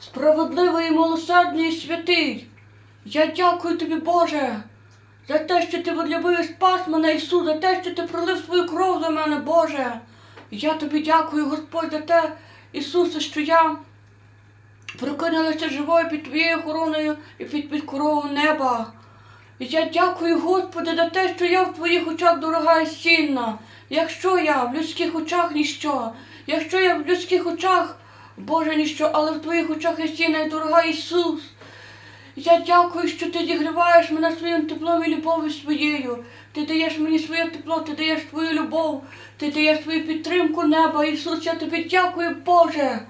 Справедливий, милосердний святий, я дякую тобі, Боже, за те, що ти відлюбив спас мене, Ісус, за те, що ти пролив свою кров за мене, Боже. Я тобі дякую, Господь, за те, Ісусе, що я прокинулася живою під твоєю охороною і під підкоровом неба. І я дякую, Господи, за те, що я в твоїх очах дорога і цінна. Якщо я в людських очах ніщо, якщо я в людських очах, Боже, ніщо, але в твоїх очах я цінна і дорога Ісус. Я дякую, що ти зігріваєш мене своїм теплом і любов'ю своєю. Ти даєш мені своє тепло, ти даєш свою любов, ти даєш свою підтримку неба. Ісус, я тобі дякую, Боже,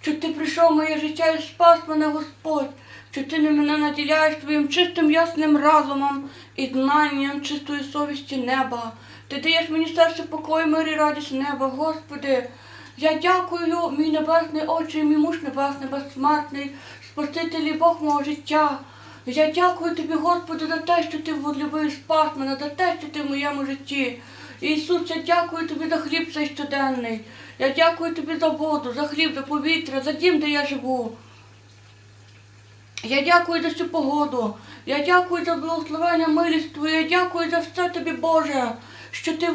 що ти прийшов в моє життя і спас мене, Господь, що ти мене наділяєш твоїм чистим ясним разумом і знанням чистої совісті неба. Ти даєш мені серце покою, мир і радість неба, Господи. Я дякую, мій небесний Отче, мій муж небесний, безсмертний, Спаситель і Бог мого життя. Я дякую тобі, Господи, за те, що ти влюбив спас мене, за те, що ти в моєму житті. Ісус, я дякую тобі за хліб цей щоденний. Я дякую тобі за воду, за хліб, за повітря, за дім, де я живу. Я дякую за цю погоду. Я дякую за благословення милість Твою. Я дякую за все тобі, Боже, що ти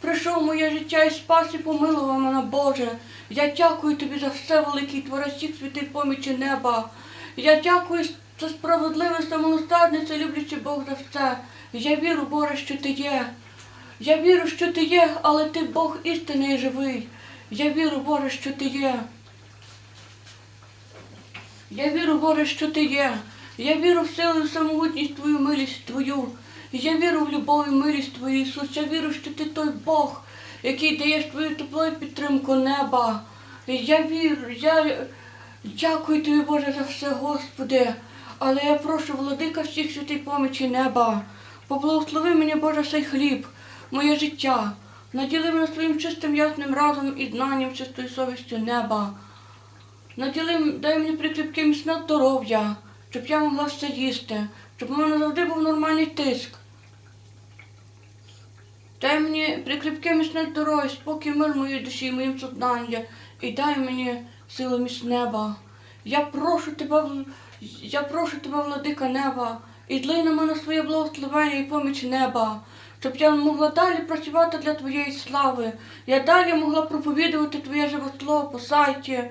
прийшов в моє життя і спас і помилував мене, Боже. Я дякую тобі за все великий творець всіх святих помічі неба. Я дякую за справедливість та і Бог за все. Я віру, Боже, що ти є. Я вірю, що ти є, але ти Бог істинний і живий. Я віру, Боже, що ти є. Я віру, Боже, що ти є. Я віру в силу і самогутність Твою, милість Твою. Я віру в любов і милість Твою, Ісус. Я віру, що ти той Бог, який даєш твою тепло підтримку неба. Я вірю, я дякую тобі, Боже, за все, Господи. Але я прошу, владика всіх святий помічі неба. Поблагослови мені, Боже, цей хліб, моє життя. Наділи мене своїм чистим ясним разом і знанням чистою совістю неба. Наділи, дай мені прикріпке міцне здоров'я, щоб я могла все їсти, щоб у мене завжди був нормальний тиск. Дай мені прикріпке міцне здоров'я, спокій мир моїй душі, моїм сознанням, і дай мені силу міць неба. Я прошу тебе, я прошу тебе, владика неба, і длий на мене своє благословення і поміч неба, щоб я могла далі працювати для твоєї слави. Я далі могла проповідувати твоє живе слово по сайті. Е,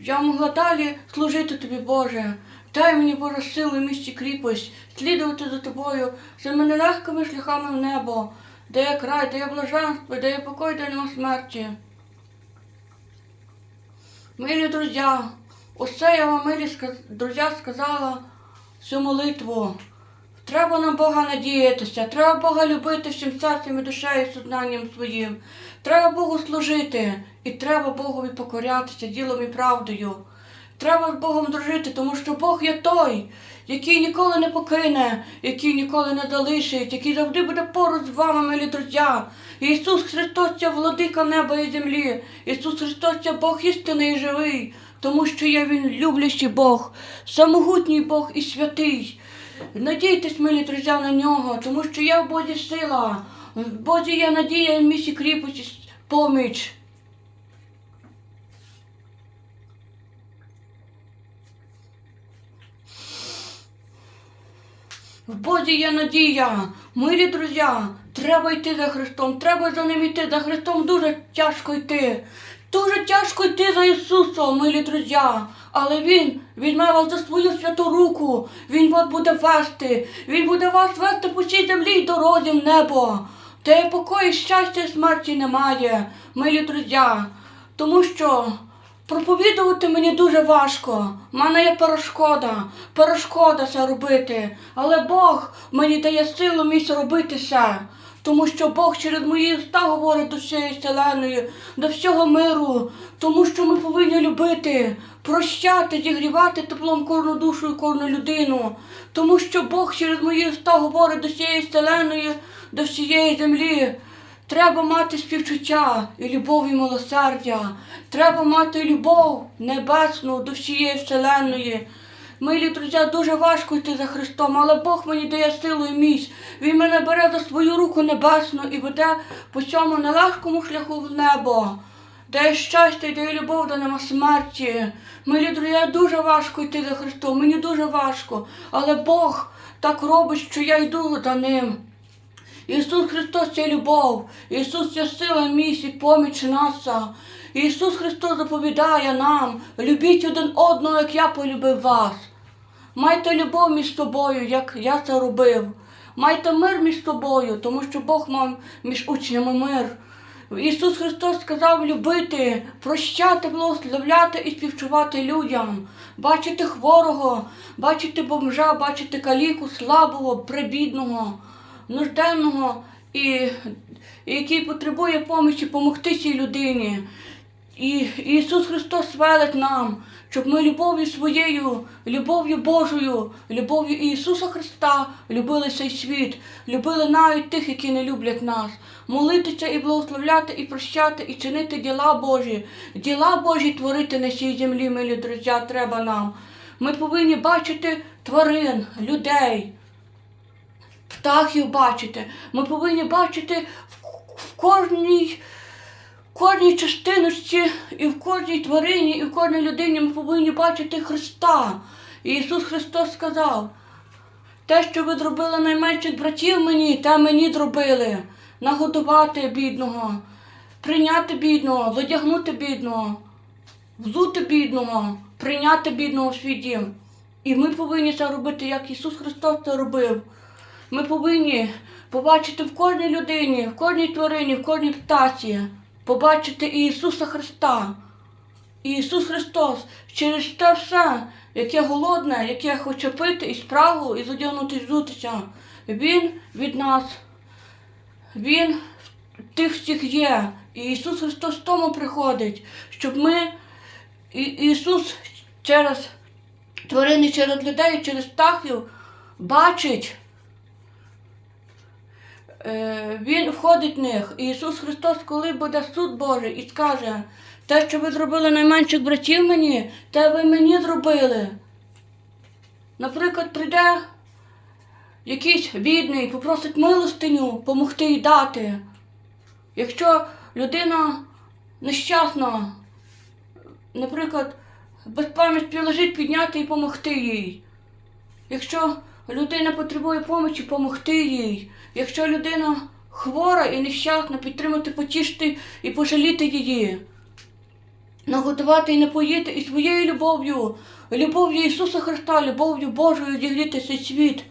Я могла далі служити тобі, Боже. Дай мені, Боже, силу і місці кріпость, слідувати за тобою, за мене легкими шляхами в небо, де є край, де є блаженство, де є покой, де нема смерті. Милі друзі, усе я вам, милі друзі, сказала цю молитву. Треба на Бога надіятися, треба Бога любити всім серцем і душею і сознанням своїм. Треба Богу служити і треба Богові покорятися ділом і правдою. Треба з Богом дружити, тому що Бог є той, який ніколи не покине, який ніколи не залишить, який завжди буде поруч з вами, милі друзі. Ісус Христос це владика неба і землі. Ісус Христос це Бог істинний і живий, тому що є Він люблячий Бог, самогутній Бог і святий. Надійтесь, милі друзі, на нього, тому що є в Бозі сила, в Бозі є надія і місі кріпость, поміч. В Бозі є надія. Милі друзі, треба йти за Христом, треба за ним йти. За Христом дуже тяжко йти. Дуже тяжко йти за Ісусом, милі друзі. Але Він візьме вас за свою святу руку. Він вас буде вести. Він буде вас вести по цій землі й дорозі в небо. Де покої, щастя і смерті немає, милі друзі. Тому що Проповідувати мені дуже важко. У мене є перешкода, перешкода це робити. Але Бог мені дає силу місць робити це. Тому що Бог через мої уста говорить до всієї вселеної, до всього миру. Тому що ми повинні любити, прощати, зігрівати теплом кожну душу і кожну людину. Тому що Бог через мої уста говорить до всієї вселеної, до всієї землі. Треба мати співчуття і любов і милосердя. Треба мати любов небесну до всієї вселеної. Милі друзі, дуже важко йти за Христом, але Бог мені дає силу і міць. Він мене бере за свою руку небесну і веде по цьому нелегкому шляху в небо. Дає щастя і дає любов, де нема смерті. Милі друзі, дуже важко йти за Христом, мені дуже важко. Але Бог так робить, що я йду за ним. Ісус Христос це любов, Ісус це сила місць і поміч наша. Ісус Христос заповідає нам, любіть один одного, як я полюбив вас. Майте любов між собою, як я це робив. Майте мир між собою, тому що Бог мав між учнями мир. Ісус Христос сказав любити, прощати, благословляти і співчувати людям, бачити хворого, бачити бомжа, бачити каліку, слабого, прибідного, нужденного, і, який потребує помочі, допомогти цій людині. І Ісус Христос велить нам, щоб ми любов'ю своєю, любов'ю Божою, любов'ю Ісуса Христа любили цей світ, любили навіть тих, які не люблять нас, молитися і благословляти, і прощати, і чинити діла Божі, діла Божі творити на цій землі, милі друзі, треба нам. Ми повинні бачити тварин, людей, птахів бачити. Ми повинні бачити в, кожній. В кожній частиночці і в кожній тварині, і в кожній людині ми повинні бачити Христа. І Ісус Христос сказав, те, що ви зробили найменших братів мені, те мені зробили. Нагодувати бідного, прийняти бідного, задягнути бідного, взути бідного, прийняти бідного в свій дім. І ми повинні це робити, як Ісус Христос це робив. Ми повинні побачити в кожній людині, в кожній тварині, в кожній птаці, побачити Ісуса Христа. Ісус Христос через те все, яке голодне, яке хоче пити і справу, і задягнути і взутися, Він від нас, Він в тих всіх є. І Ісус Христос тому приходить, щоб ми, і Ісус через тварини, через людей, через птахів бачить. Е, Він входить в них. І Ісус Христос, коли буде суд Божий, і скаже, те, що ви зробили найменших братів мені, те ви мені зробили. Наприклад, прийде якийсь бідний, попросить милостиню помогти й дати. Якщо людина нещасна, наприклад, без пам'яті лежить підняти і допомогти їй. Якщо людина потребує помочі, допомогти їй. Якщо людина хвора і нещасна, підтримати, потішити і пожаліти її. Нагодувати і напоїти і своєю любов'ю, любов'ю Ісуса Христа, любов'ю Божою ділити цей світ.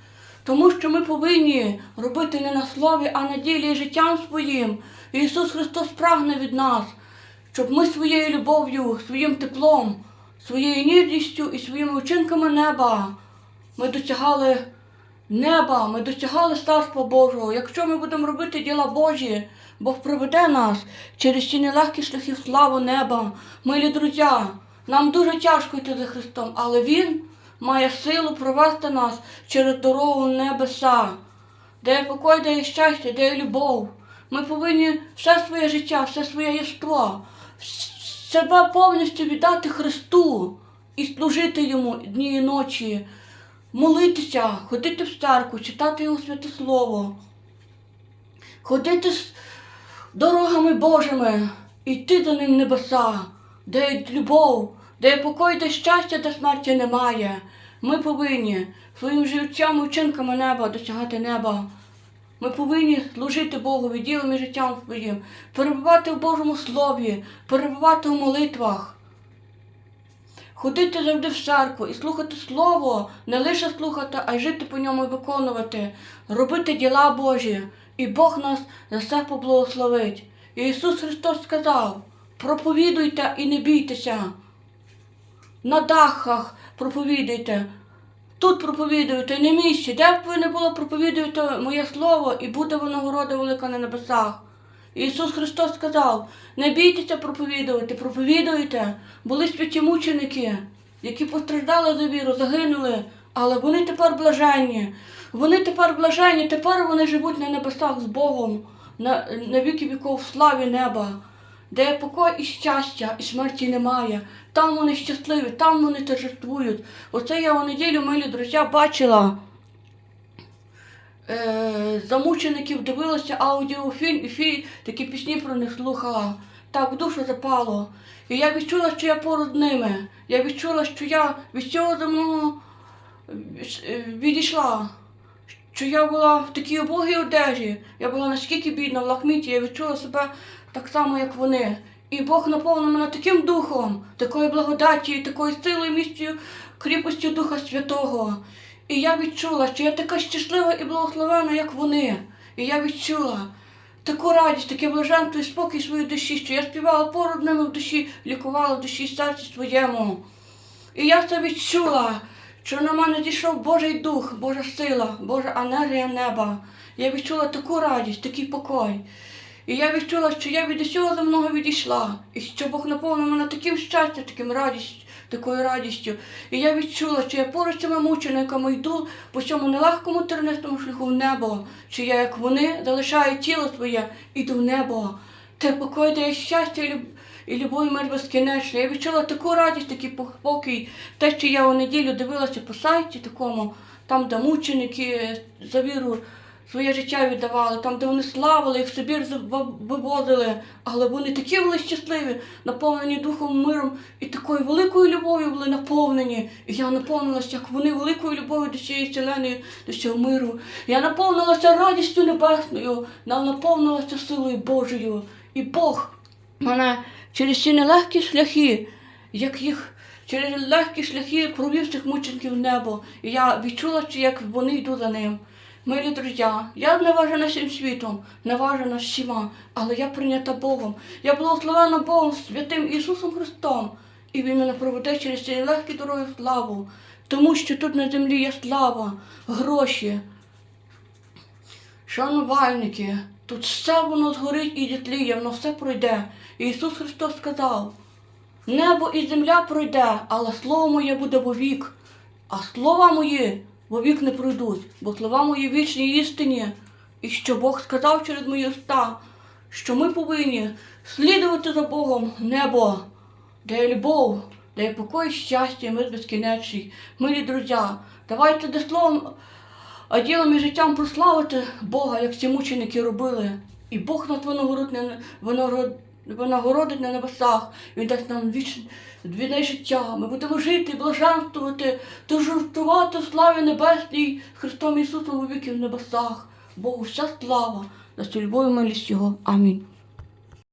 Тому що ми повинні робити не на слові, а на ділі і життям своїм. Ісус Христос прагне від нас, щоб ми своєю любов'ю, своїм теплом, своєю ніжністю і своїми вчинками неба ми досягали неба, ми досягали Царства Божого. Якщо ми будемо робити діла Божі, Бог приведе нас через ці нелегкі шляхи в славу неба. Милі друзі, нам дуже тяжко йти за Христом, але Він має силу провести нас через дорогу небеса, де є покой, де є щастя, де є любов. Ми повинні все своє життя, все своє єство, себе повністю віддати Христу і служити йому дні і ночі молитися, ходити в церкву, читати його святе слово, ходити з дорогами Божими, йти за ним небеса, де є любов, де є покой, де щастя, де смерті немає. Ми повинні своїм життям вчинками неба досягати неба. Ми повинні служити Богові ділом і життям своїм, перебувати в Божому Слові, перебувати в молитвах. Ходити завжди в церкву і слухати Слово, не лише слухати, а й жити по ньому і виконувати, робити діла Божі, і Бог нас за все поблагословить. І Ісус Христос сказав: проповідуйте і не бійтеся. На дахах проповідуйте, тут проповідуйте, не місці, де б ви не було, проповідуйте моє слово, і буде воно нагорода велика на небесах. Ісус Христос сказав: не бійтеся проповідувати, проповідуйте. Були святі мученики, які постраждали за віру, загинули, але вони тепер блаженні. Вони тепер блаженні, тепер вони живуть на небесах з Богом, на, на віки віков в славі неба. де покой і щастя, і смерті немає. Там вони щасливі, там вони торжествують. Оце я у неділю, милі друзі, бачила. Е, замучеників дивилася аудіофільм фі, такі пісні про них слухала. Так душу запало. І я відчула, що я поруч ними. Я відчула, що я від цього земного е, відійшла. Що я була в такій убогій одежі. Я була наскільки бідна в лахміті, я відчула себе так само, як вони. І Бог наповнив мене таким духом, такою благодаті, такою силою, місцею, кріпостю Духа Святого. І я відчула, що я така щаслива і благословена, як вони. І я відчула таку радість, таке блаженство і спокій своїй душі, що я співала поруч ними в душі, лікувала в душі серці своєму. І я це відчула, що на мене дійшов Божий дух, Божа сила, Божа енергія неба. Я відчула таку радість, такий покой. І я відчула, що я від усього земного відійшла, і що Бог наповнив мене таким щастям, таким радістю, такою радістю. І я відчула, що я поруч цими мучениками йду по цьому нелегкому тернистому шляху в небо, що я, як вони, залишаю тіло своє, іду в небо. Те покой дає щастя і люб... і любов і мир безкінечний. Я відчула таку радість, такий спокій. Те, що я у неділю дивилася по сайті такому, там, де мученики е, за віру своє життя віддавали, там, де вони славили, їх в Сибір вивозили, але вони такі були щасливі, наповнені духом миром і такою великою любов'ю були наповнені. І я наповнилася, як вони великою любов'ю до цієї вселеної, до цього миру. Я наповнилася радістю небесною, я наповнилася силою Божою. І Бог мене через ці нелегкі шляхи, як їх. Через легкі шляхи провів цих мучеників в небо, і я відчула, що як вони йдуть за ним. Милі друзі, я не важена всім світом, не важена всіма, але я прийнята Богом. Я благословена Богом, святим Ісусом Христом, і Він мене проведе через ці легкі дороги в славу, тому що тут на землі є слава, гроші, шанувальники. Тут все воно згорить і дітліє, воно все пройде. І Ісус Христос сказав, небо і земля пройде, але слово моє буде вовік. А слова мої вовік не пройдуть, бо слова мої вічні істині, і що Бог сказав через мої уста, що ми повинні слідувати за Богом небо, де є любов, де є покой, щастя, мир безкінечний. Милі друзі, давайте де словом, а ділом і життям прославити Бога, як ці мученики робили. І Бог нас винагородить на, винагород- нагородить на небесах. Він дасть нам вічне двіне життя. Ми будемо жити, блаженствувати, та жартувати славі небесній Христом Ісусом у віки в небесах. Богу вся слава, за любові милість Його. Амінь.